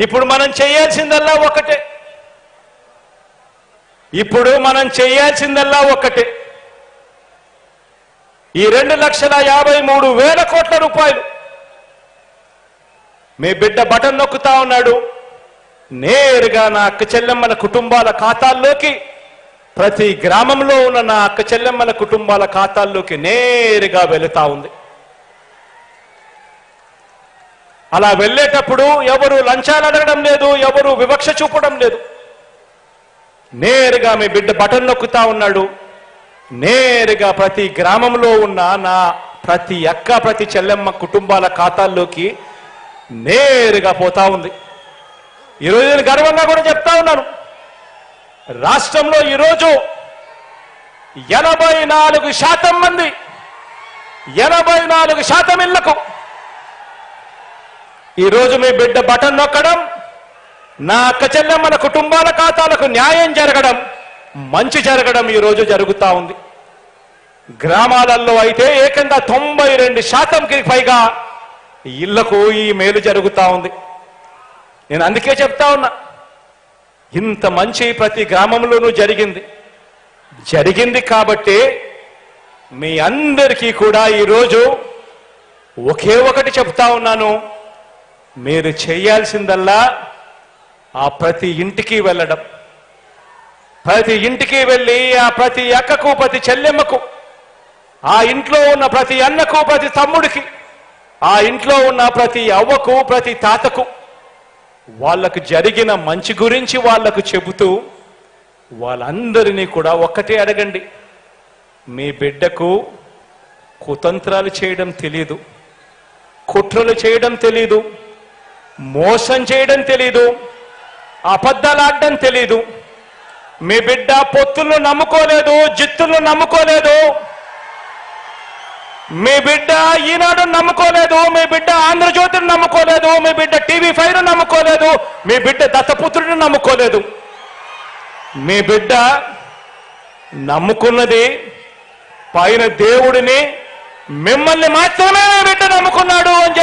ఇప్పుడు మనం చేయాల్సిందల్లా ఒకటే. ఇప్పుడు మనం చేయాల్సిందల్లా ఒకటే. ఈ రెండు లక్షల యాభై మూడు వేల కోట్ల రూపాయలు. మీ బిడ్డ బటన్ నొక్కుతా ఉన్నాడు. నేరుగా నా అక్క చెల్లెమ్మల కుటుంబాల ఖాతాల్లోకి ప్రతి గ్రామంలో ఉన్న నా అక్క చెల్లెమ్మల కుటుంబాల ఖాతాల్లోకి నేరుగా వెళుతా ఉంది. అలా వెళ్ళేటప్పుడు ఎవరు లంచాలు అడగడం లేదు ఎవరు వివక్ష చూపడం లేదు. నేరుగా మీ బిడ్డ బటన్ నొక్కుతా ఉన్నాడు. నేరుగా ప్రతి గ్రామంలో ఉన్న నా ప్రతి అక్క ప్రతి చెల్లెమ్మ కుటుంబాల ఖాతాల్లోకి నేరుగా పోతా ఉంది. ఈరోజు నేను గర్వంగా కూడా చెప్తా ఉన్నాను. రాష్ట్రంలో ఈరోజు ఎనభై నాలుగు శాతం మంది ఎనభై నాలుగు శాతం ఇళ్ళకు ఈరోజు మీ బిడ్డ బటన్ నొక్కడం నా అక్క చెల్లెమ్మల కుటుంబాల ఖాతాలకు న్యాయం జరగడం మంచి జరగడం ఈరోజు జరుగుతూ ఉంది. గ్రామాలలో అయితే ఏకంగా తొంభై రెండు శాతంకి పైగా ఇళ్ళకు ఈ మేలు జరుగుతూ ఉంది. నేను అందుకే చెప్తా ఉన్నా ఇంత మంచి ప్రతి గ్రామంలోనూ జరిగింది. జరిగింది కాబట్టి మీ అందరికీ కూడా ఈరోజు ఒకే ఒకటి చెప్తా ఉన్నాను. మీరు చేయాల్సిందల్లా ఆ ప్రతి ఇంటికి వెళ్ళడం. ప్రతి ఇంటికి వెళ్ళి ఆ ప్రతి అక్కకు ప్రతి చెల్లెమ్మకు ఆ ఇంట్లో ఉన్న ప్రతి అన్నకు ప్రతి తమ్ముడికి ఆ ఇంట్లో ఉన్న ప్రతి అవ్వకు ప్రతి తాతకు వాళ్ళకు జరిగిన మంచి గురించి వాళ్ళకు చెబుతూ వాళ్ళందరినీ కూడా ఒక్కటే అడగండి. మీ బిడ్డకు కుతంత్రాలు చేయడం తెలీదు కుట్రలు చేయడం తెలీదు మోసం చేయడం తెలీదు అబద్ధాలాడడం తెలీదు. మీ బిడ్డ పొత్తులను నమ్ముకోలేదు జిత్తులను నమ్ముకోలేదు. మీ బిడ్డ ఈనాడు నమ్ముకోలేదు మీ బిడ్డ ఆంధ్రజ్యోతిని నమ్ముకోలేదు మీ బిడ్డ టీవీ ఫైవ్ నమ్ముకోలేదు మీ బిడ్డ దత్తపుత్రుడిని నమ్ముకోలేదు. మీ బిడ్డ నమ్ముకున్నది పైన దేవుడిని మిమ్మల్ని మాత్రమే మీ బిడ్డ నమ్ముకున్నాడు